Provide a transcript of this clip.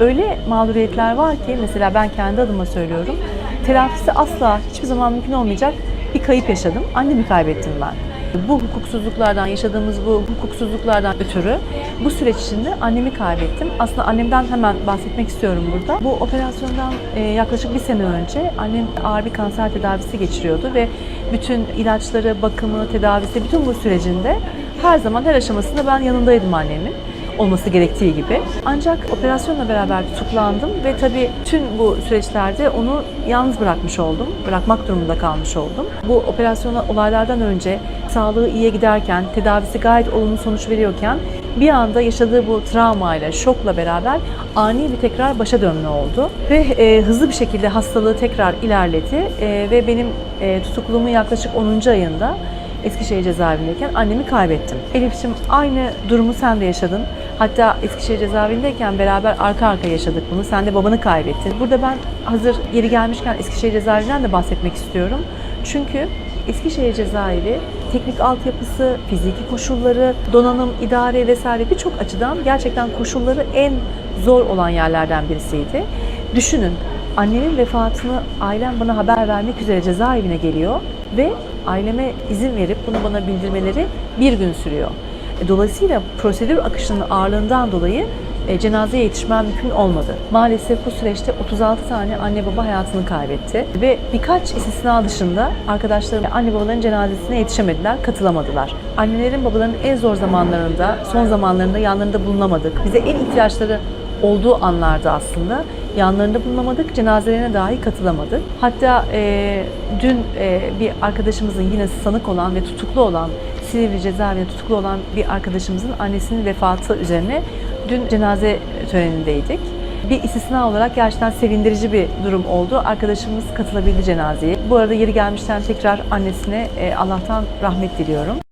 Öyle mağduriyetler var ki mesela ben kendi adıma söylüyorum. Telafisi asla hiçbir zaman mümkün olmayacak bir kayıp yaşadım. Annemi kaybettim ben. Bu hukuksuzluklardan, yaşadığımız bu hukuksuzluklardan ötürü bu süreç içinde annemi kaybettim. Aslında annemden hemen bahsetmek istiyorum burada. Bu operasyondan e, yaklaşık bir sene önce annem ağır bir kanser tedavisi geçiriyordu ve bütün ilaçları, bakımı, tedavisi, bütün bu sürecinde her zaman her aşamasında ben yanındaydım annemin olması gerektiği gibi. Ancak operasyonla beraber tutuklandım ve tabii tüm bu süreçlerde onu yalnız bırakmış oldum. Bırakmak durumunda kalmış oldum. Bu operasyona olaylardan önce sağlığı iyiye giderken, tedavisi gayet olumlu sonuç veriyorken bir anda yaşadığı bu travmayla, şokla beraber ani bir tekrar başa dönme oldu. Ve e, hızlı bir şekilde hastalığı tekrar ilerledi e, ve benim e, tutukluğumun yaklaşık 10. ayında Eskişehir cezaevindeyken annemi kaybettim. Elif'ciğim aynı durumu sen de yaşadın. Hatta Eskişehir cezaevindeyken beraber arka arka yaşadık bunu. Sen de babanı kaybettin. Burada ben hazır yeri gelmişken Eskişehir cezaevinden de bahsetmek istiyorum. Çünkü Eskişehir cezaevi teknik altyapısı, fiziki koşulları, donanım, idare vesaire birçok açıdan gerçekten koşulları en zor olan yerlerden birisiydi. Düşünün annemin vefatını ailem bana haber vermek üzere cezaevine geliyor ve aileme izin verip bunu bana bildirmeleri bir gün sürüyor. E, Dolayısıyla prosedür akışının ağırlığından dolayı e, cenazeye yetişmem mümkün olmadı. Maalesef bu süreçte 36 tane anne baba hayatını kaybetti ve birkaç istisna dışında arkadaşlarım anne babaların cenazesine yetişemediler, katılamadılar. Annelerin babaların en zor zamanlarında, son zamanlarında yanlarında bulunamadık. Bize en ihtiyaçları olduğu anlarda aslında yanlarında bulunamadık, cenazelerine dahi katılamadık. Hatta e, dün e, bir arkadaşımızın yine sanık olan ve tutuklu olan, Silivri cezaevinde tutuklu olan bir arkadaşımızın annesinin vefatı üzerine dün cenaze törenindeydik. Bir istisna olarak gerçekten sevindirici bir durum oldu. Arkadaşımız katılabildi cenazeye. Bu arada yeri gelmişten tekrar annesine e, Allah'tan rahmet diliyorum.